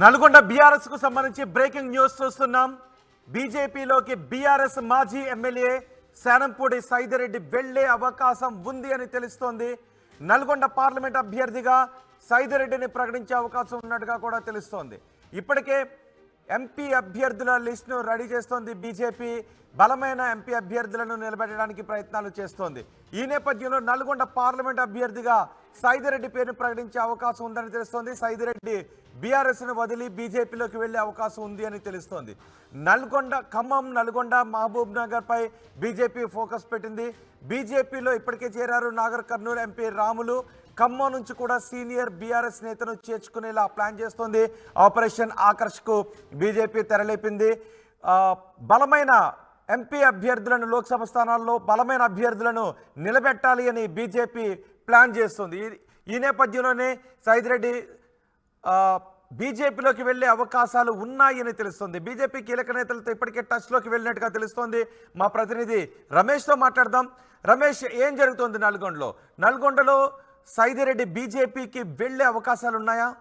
నల్గొండ బీఆర్ఎస్కు సంబంధించి breaking news చూస్తున్నాం. బీజేపీలోకి బీఆర్ఎస్ మాజీ ఎమ్మెల్యే శానంపూడి సైదిరెడ్డి వెళ్ళే అవకాశం ఉంది అని తెలుస్తోంది. నల్గొండ పార్లమెంట్ అభ్యర్థిగా సైదిరెడ్డిని ప్రకటించే అవకాశం ఉన్నట్టుగా కూడా తెలుస్తోంది. ఇప్పటికే ఎంపీ అభ్యర్థుల లిస్టును రెడీ చేస్తోంది బీజేపీ బలమైన ఎంపీ అభ్యర్థులను నిలబెట్టడానికి ప్రయత్నాలు చేస్తోంది. ఈ నేపథ్యంలో నల్గొండ పార్లమెంట్ అభ్యర్థిగా సైదిరెడ్డి పేరును ప్రకటించే అవకాశం ఉందని తెలుస్తోంది. సైదిరెడ్డి బీఆర్ఎస్ను వదిలి బీజేపీలోకి వెళ్ళే అవకాశం ఉంది అని తెలుస్తోంది. నల్గొండ ఖమ్మం నల్గొండ మహబూబ్ నగర్పై బీజేపీ ఫోకస్ పెట్టింది. బీజేపీలో ఇప్పటికే చేరారు నాగర్ కర్నూలు ఎంపీ రాములు. ఖమ్మం నుంచి కూడా సీనియర్ బీఆర్ఎస్ నేతను చేర్చుకునేలా ప్లాన్ చేస్తోంది. ఆపరేషన్ ఆకర్ష్కు బీజేపీ తెరలేపింది. బలమైన ఎంపీ అభ్యర్థులను లోక్సభ స్థానాల్లో బలమైన అభ్యర్థులను నిలబెట్టాలి అని బీజేపీ ప్లాన్ చేస్తుంది. ఈ- నేపథ్యంలోనే సైదిరెడ్డి బీజేపీలోకి వెళ్ళే అవకాశాలు ఉన్నాయని తెలుస్తుంది. బీజేపీ కీలక నేతలతో ఇప్పటికే టచ్లోకి వెళ్ళినట్టుగా తెలుస్తోంది. మా ప్రతినిధి రమేష్తో మాట్లాడదాం. రమేష్ ఏం జరుగుతోంది నల్గొండలో? నల్గొండలో సైదిరెడ్డి బీజేపీకి వెళ్ళే అవకాశాలు ఉన్నాయా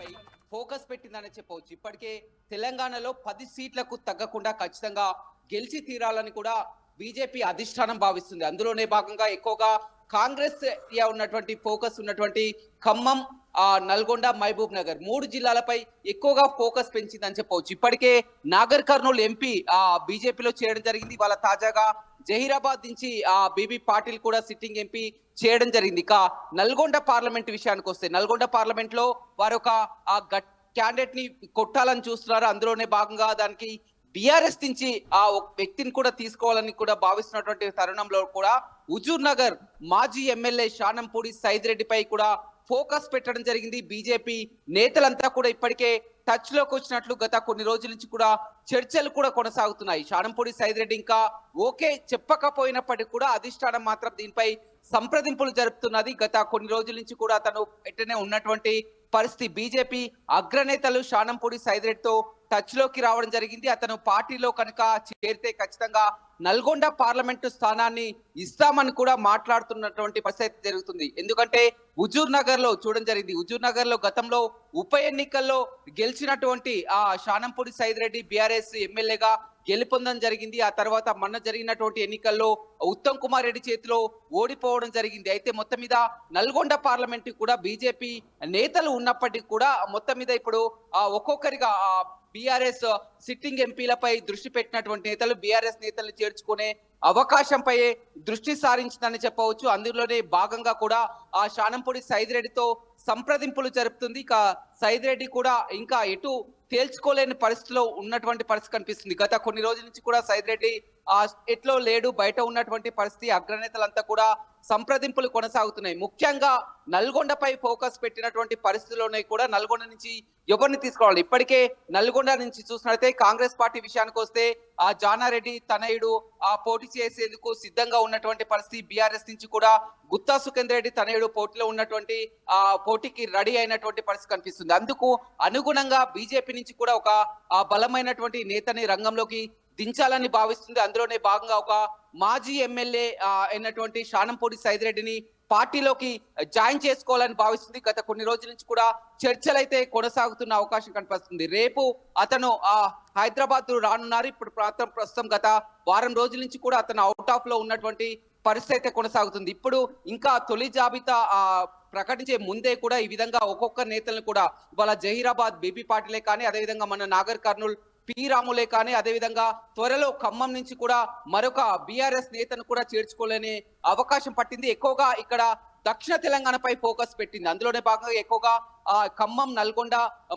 పై ఫోకస్ పెట్టిందని చెప్పవచ్చు. ఇప్పటికే తెలంగాణలో పది సీట్లకు తగ్గకుండా ఖచ్చితంగా గెలిచి తీరాలని కూడా బీజేపీ అధిష్టానం భావిస్తుంది. అందులోనే భాగంగా ఎక్కువగా కాంగ్రెస్ ఉన్నటువంటి ఫోకస్ ఉన్నటువంటి ఖమ్మం ఆ నల్గొండ మహబూబ్ నగర్ మూడు జిల్లాలపై ఎక్కువగా ఫోకస్ పెంచిందని చెప్పవచ్చు. ఇప్పటికే నాగర్ కర్నూలు ఎంపీ ఆ బీజేపీలో చేయడం జరిగింది. వాళ్ళ తాజాగా జహీరాబాద్ నుంచి ఆ బీబీ పాటిల్ కూడా సిట్టింగ్ ఎంపీ చేయడం జరిగింది. ఇక నల్గొండ పార్లమెంట్ విషయానికి వస్తే నల్గొండ పార్లమెంట్లో వారు ఒక ఆ గట్ క్యాండిడేట్ని కొట్టాలని చూస్తున్నారు. అందులోనే భాగంగా దానికి బీఆర్ఎస్ నుంచి ఆ ఒక వ్యక్తిని కూడా తీసుకోవాలని కూడా భావిస్తున్నటువంటి తరుణంలో కూడా హుజూర్ నగర్ మాజీ ఎమ్మెల్యే షానంపూడి సైద్ రెడ్డిపై కూడా ఫోకస్ పెట్టడం జరిగింది. బీజేపీ నేతలంతా కూడా ఇప్పటికే టచ్లోకి వచ్చినట్లు గత కొన్ని రోజుల నుంచి కూడా చర్చలు కూడా కొనసాగుతున్నాయి. షానంపూడి సైద్ రెడ్డి ఇంకా ఓకే చెప్పకపోయినప్పటికీ కూడా అధిష్టానం మాత్రం దీనిపై సంప్రదింపులు జరుపుతున్నది. గత కొన్ని రోజుల నుంచి కూడా తను వెంటనే ఉన్నటువంటి పరిస్థితి. బీజేపీ అగ్రనేతలు షానంపూడి సైద్తో టచ్లోకి రావడం జరిగింది. అతను పార్టీలో కనుక చేరితే ఖచ్చితంగా నల్గొండ పార్లమెంటు స్థానాన్ని ఇస్తామని కూడా మాట్లాడుతున్నటువంటి పరిస్థితి జరుగుతుంది. ఎందుకంటే హుజూర్ నగర్లో చూడడం జరిగింది. హుజూర్ నగర్లో గతంలో ఉప ఎన్నికల్లో గెలిచినటువంటి ఆ షానంపూడి సైద్ రెడ్డి బీఆర్ఎస్ ఎమ్మెల్యేగా గెలుపొందడం జరిగింది. ఆ తర్వాత మొన్న జరిగినటువంటి ఎన్నికల్లో ఉత్తమ్ కుమార్ రెడ్డి చేతిలో ఓడిపోవడం జరిగింది. అయితే మొత్తం మీద నల్గొండ పార్లమెంట్ కూడా బీజేపీ నేతలు ఉన్నప్పటికీ కూడా మొత్తం మీద ఇప్పుడు ఒక్కొక్కరిగా ఆ బీఆర్ఎస్ సిట్టింగ్ ఎంపీలపై దృష్టి పెట్టినటువంటి నేతలు బీఆర్ఎస్ నేతలు చేర్చుకునే అవకాశంపై దృష్టి సారించిందని చెప్పవచ్చు. అందులోనే భాగంగా కూడా ఆ శానంపూడి సైదిరెడ్డితో సంప్రదింపులు జరుపుతుంది. ఇక సైదిరెడ్డి కూడా ఇంకా ఎటు తేల్చుకోలేని పరిస్థితిలో ఉన్నటువంటి పరిస్థితి కనిపిస్తుంది. గత కొన్ని రోజుల నుంచి కూడా సైదిరెడ్డి ఎట్లో లేడు బయట ఉన్నటువంటి పరిస్థితి అగ్రనేతలంతా కూడా సంప్రదింపులు కొనసాగుతున్నాయి. ముఖ్యంగా నల్గొండపై ఫోకస్ పెట్టినటువంటి పరిస్థితుల్లోనే కూడా నల్గొండ నుంచి ఎవరిని తీసుకోవాలి? ఇప్పటికే నల్గొండ నుంచి చూసినట్లయితే కాంగ్రెస్ పార్టీ విషయానికి వస్తే ఆ జానారెడ్డి తనయుడు ఆ పోటీ చేసేందుకు సిద్ధంగా ఉన్నటువంటి పరిస్థితి బీఆర్ఎస్ నుంచి కూడా గుత్తా సుఖేందర్ రెడ్డి తనయుడు పోటీలో ఉన్నటువంటి ఆ పోటీకి రెడీ అయినటువంటి పరిస్థితి కనిపిస్తుంది. అందుకు అనుగుణంగా బీజేపీ నుంచి కూడా ఒక ఆ బలమైనటువంటి నేతని రంగంలోకి దించాలని భావిస్తుంది. అందులోనే భాగంగా ఒక మాజీ ఎమ్మెల్యే అయినటువంటి షానంపూడి సైదిరెడ్డిని పార్టీలోకి జాయిన్ చేసుకోవాలని భావిస్తుంది. గత కొన్ని రోజుల నుంచి కూడా చర్చలు అయితే కొనసాగుతున్న అవకాశం కనిపిస్తుంది రేపు అతను ఆ హైదరాబాద్ రానున్నారు. ఇప్పుడు ప్రాంతం ప్రస్తుతం గత వారం రోజుల నుంచి కూడా అతను అవుట్ ఆఫ్లో ఉన్నటువంటి పరిస్థితి అయితే కొనసాగుతుంది. ఇప్పుడు ఇంకా తొలి జాబితా ఆ ప్రకటించే ముందే కూడా ఈ విధంగా ఒక్కొక్క నేతలను కూడా ఇవాళ జహీరాబాద్ బీబీ పాటిలే కానీ అదేవిధంగా మన నాగర్ కర్నూల్ పి రాములే కానీ అదేవిధంగా త్వరలో ఖమ్మం నుంచి కూడా మరొక బీఆర్ఎస్ నేతను కూడా చేర్చుకోలేని అవకాశం పట్టింది. ఎక్కువగా ఇక్కడ దక్షిణ తెలంగాణపై ఫోకస్ పెట్టింది. అందులోనే భాగంగా ఎక్కువగా ఆ ఖమ్మం నల్గొండ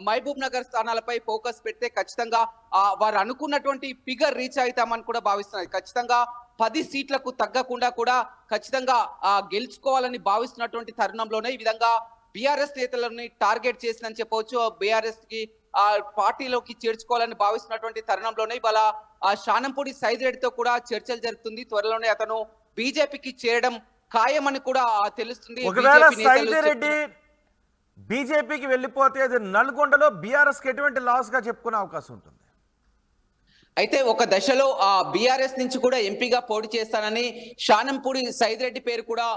మహబూబ్ నగర్ స్థానాలపై ఫోకస్ పెడితే ఖచ్చితంగా ఆ వారు అనుకున్నటువంటి ఫిగర్ రీచ్ అవుతామని కూడా భావిస్తున్నారు. ఖచ్చితంగా పది సీట్లకు తగ్గకుండా కూడా ఖచ్చితంగా ఆ గెలుచుకోవాలని భావిస్తున్నటువంటి తరుణంలోనే ఈ విధంగా బీఆర్ఎస్ నేతలని టార్గెట్ చేసిందని చెప్పవచ్చు. బీఆర్ఎస్కి ఆ పార్టీలోకి చేర్చుకోవాలని భావిస్తున్నటువంటి తరుణంలోనే ఇవాళ ఆ షానంపూడి సైద్ రెడ్డితో కూడా చర్చలు జరుగుతుంది త్వరలోనే అతను బీజేపీకి చేరడం ఖాయమని కూడా తెలుస్తుంది. ఒకవేళ బీజేపీకి వెళ్ళిపోతే అది నల్గొండలో బీఆర్ఎస్కి ఎటువంటి లాస్గా చెప్పుకునే అవకాశం ఉంటుంది? అయితే ఒక దశలో ఆ బీఆర్ఎస్ నుంచి కూడా ఎంపీగా పోటీ చేస్తానని షానంపూడి సైదిరెడ్డి పేరు కూడా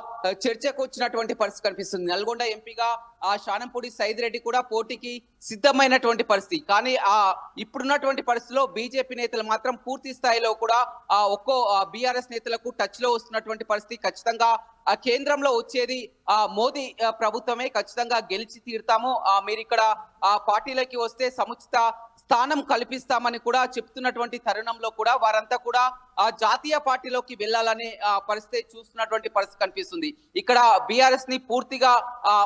చర్చకు వచ్చినటువంటి పరిస్థితి కనిపిస్తుంది. నల్గొండ ఎంపీగా ఆ షానంపూడి సైదిరెడ్డి కూడా పోటీకి సిద్ధమైనటువంటి పరిస్థితి. కానీ ఆ ఇప్పుడున్నటువంటి పరిస్థితిలో బీజేపీ నేతలు మాత్రం పూర్తి స్థాయిలో కూడా ఆ ఒక్కో బీఆర్ఎస్ నేతలకు టచ్లో వస్తున్నటువంటి పరిస్థితి ఖచ్చితంగా ఆ కేంద్రంలో వచ్చేది ఆ మోదీ ప్రభుత్వమే ఖచ్చితంగా గెలిచి తీరుతాము. ఆ మీరు ఇక్కడ ఆ పార్టీలోకి వస్తే సముచిత స్థానం కల్పిస్తామని కూడా చెప్తున్నటువంటి తరుణంలో కూడా వారంతా కూడా జాతీయ పార్టీలోకి వెళ్ళాలనే ఆ, పరిస్థితి చూస్తున్నటువంటి పరిస్థితి కనిపిస్తుంది. ఇక్కడ బీఆర్ఎస్ని పూర్తిగా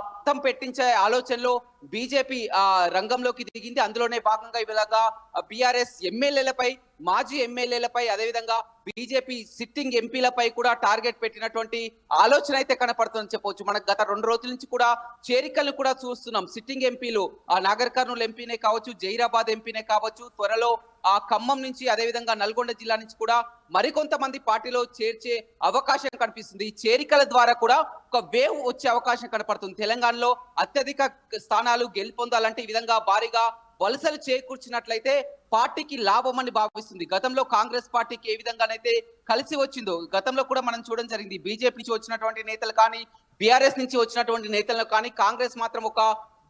మొత్తం పెట్టించే ఆలోచనలో బీజేపీ ఆ రంగంలోకి దిగింది. అందులోనే భాగంగా ఇలాగా బీఆర్ఎస్ ఎమ్మెల్యేలపై మాజీ ఎమ్మెల్యేలపై అదేవిధంగా బీజేపీ సిట్టింగ్ ఎంపీలపై కూడా టార్గెట్ పెట్టినటువంటి ఆలోచన అయితే కనపడుతుందని చెప్పవచ్చు. మనకు గత రెండు రోజుల నుంచి కూడా చేరికలను కూడా చూస్తున్నాం. సిట్టింగ్ ఎంపీలు ఆ నాగర్ కర్నూలు ఎంపీనే కావచ్చు జైరాబాద్ ఎంపీనే కావచ్చు త్వరలో ఆ ఖమ్మం నుంచి అదేవిధంగా నల్గొండ జిల్లా నుంచి కూడా మరికొంతమంది పార్టీలో చేర్చే అవకాశం కనిపిస్తుంది. ఈ చేరికల ద్వారా కూడా ఒక వేవ్ వచ్చే అవకాశం కనపడుతుంది. తెలంగాణలో అత్యధిక స్థానాలు గెలుపొందాలంటే ఈ విధంగా భారీగా వలసలు చేకూర్చినట్లయితే పార్టీకి లాభం అని భావిస్తుంది. గతంలో కాంగ్రెస్ పార్టీకి ఏ విధంగానైతే కలిసి వచ్చిందో గతంలో కూడా మనం చూడడం జరిగింది. బీజేపీ నుంచి వచ్చినటువంటి నేతలు కానీ బీఆర్ఎస్ నుంచి వచ్చినటువంటి నేతలను కానీ కాంగ్రెస్ మాత్రం ఒక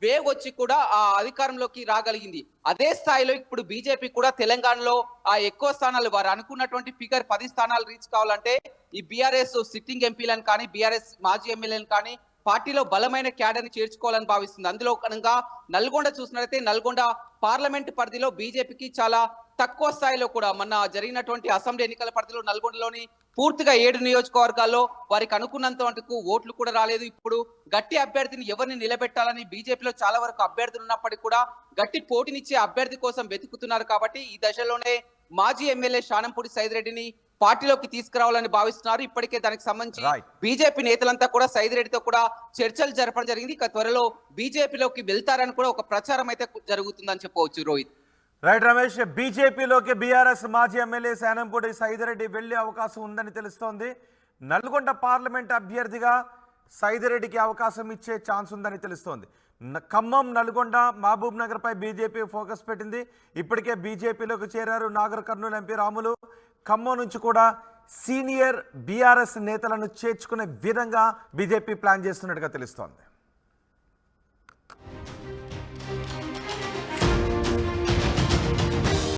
వేవ్ వచ్చి కూడా ఆ అధికారంలోకి రాగలిగింది. అదే స్థాయిలో ఇప్పుడు బీజేపీ కూడా తెలంగాణలో ఆ ఎక్కువ స్థానాలు వారు అనుకున్నటువంటి ఫిగర్ పది స్థానాలు రీచ్ కావాలంటే ఈ బీఆర్ఎస్ సిట్టింగ్ ఎంపీలను కానీ బీఆర్ఎస్ మాజీ ఎమ్మెల్యేలను కానీ పార్టీలో బలమైన క్యాడర్ని చేర్చుకోవాలని భావిస్తుంది. అందులో కనుక నల్గొండ చూసినట్లయితే నల్గొండ పార్లమెంట్ పరిధిలో బీజేపీకి చాలా తక్కువ స్థాయిలో కూడా మొన్న జరిగినటువంటి అసెంబ్లీ ఎన్నికల పరిధిలో నల్గొండలోని పూర్తిగా ఏడు నియోజకవర్గాల్లో వారికి అనుకున్నంత మటుకు ఓట్లు కూడా రాలేదు. ఇప్పుడు గట్టి అభ్యర్థిని ఎవరిని నిలబెట్టాలని బీజేపీలో చాలా వరకు అభ్యర్థులు ఉన్నప్పటికీ కూడా గట్టి పోటీనిచ్చే అభ్యర్థి కోసం వెతుకుతున్నారు కాబట్టి ఈ దశలోనే మాజీ ఎమ్మెల్యే షానంపూడి సైదిరెడ్డిని పార్టీలోకి తీసుకురావాలని భావిస్తున్నారు. ఇప్పటికే దానికి సంబంధించి. బీజేపీ నేతలంతా కూడా సైదిరెడ్డితో కూడా చర్చలు జరపడం జరిగింది. ఇక త్వరలో బీజేపీలోకి వెళ్తారని కూడా ఒక ప్రచారం అయితే జరుగుతుందని చెప్పవచ్చు రోహిత్. రైట్ రమేష్ బీజేపీలోకి బీఆర్ఎస్ మాజీ ఎమ్మెల్యే శానంపూడి సైదిరెడ్డి వెళ్ళే అవకాశం ఉందని తెలుస్తోంది. నల్గొండ పార్లమెంట్ అభ్యర్థిగా సైదిరెడ్డికి అవకాశం ఇచ్చే ఛాన్స్ ఉందని తెలుస్తోంది. ఖమ్మం నల్గొండ మహబూబ్ నగర్పై బీజేపీ ఫోకస్ పెట్టింది. ఇప్పటికే బీజేపీలోకి చేరారు నాగర్ కర్నూలు ఎంపీ రాములు. ఖమ్మం నుంచి కూడా సీనియర్ బీఆర్ఎస్ నేతలను చేర్చుకునే విధంగా బీజేపీ ప్లాన్ చేస్తున్నట్టుగా తెలుస్తోంది.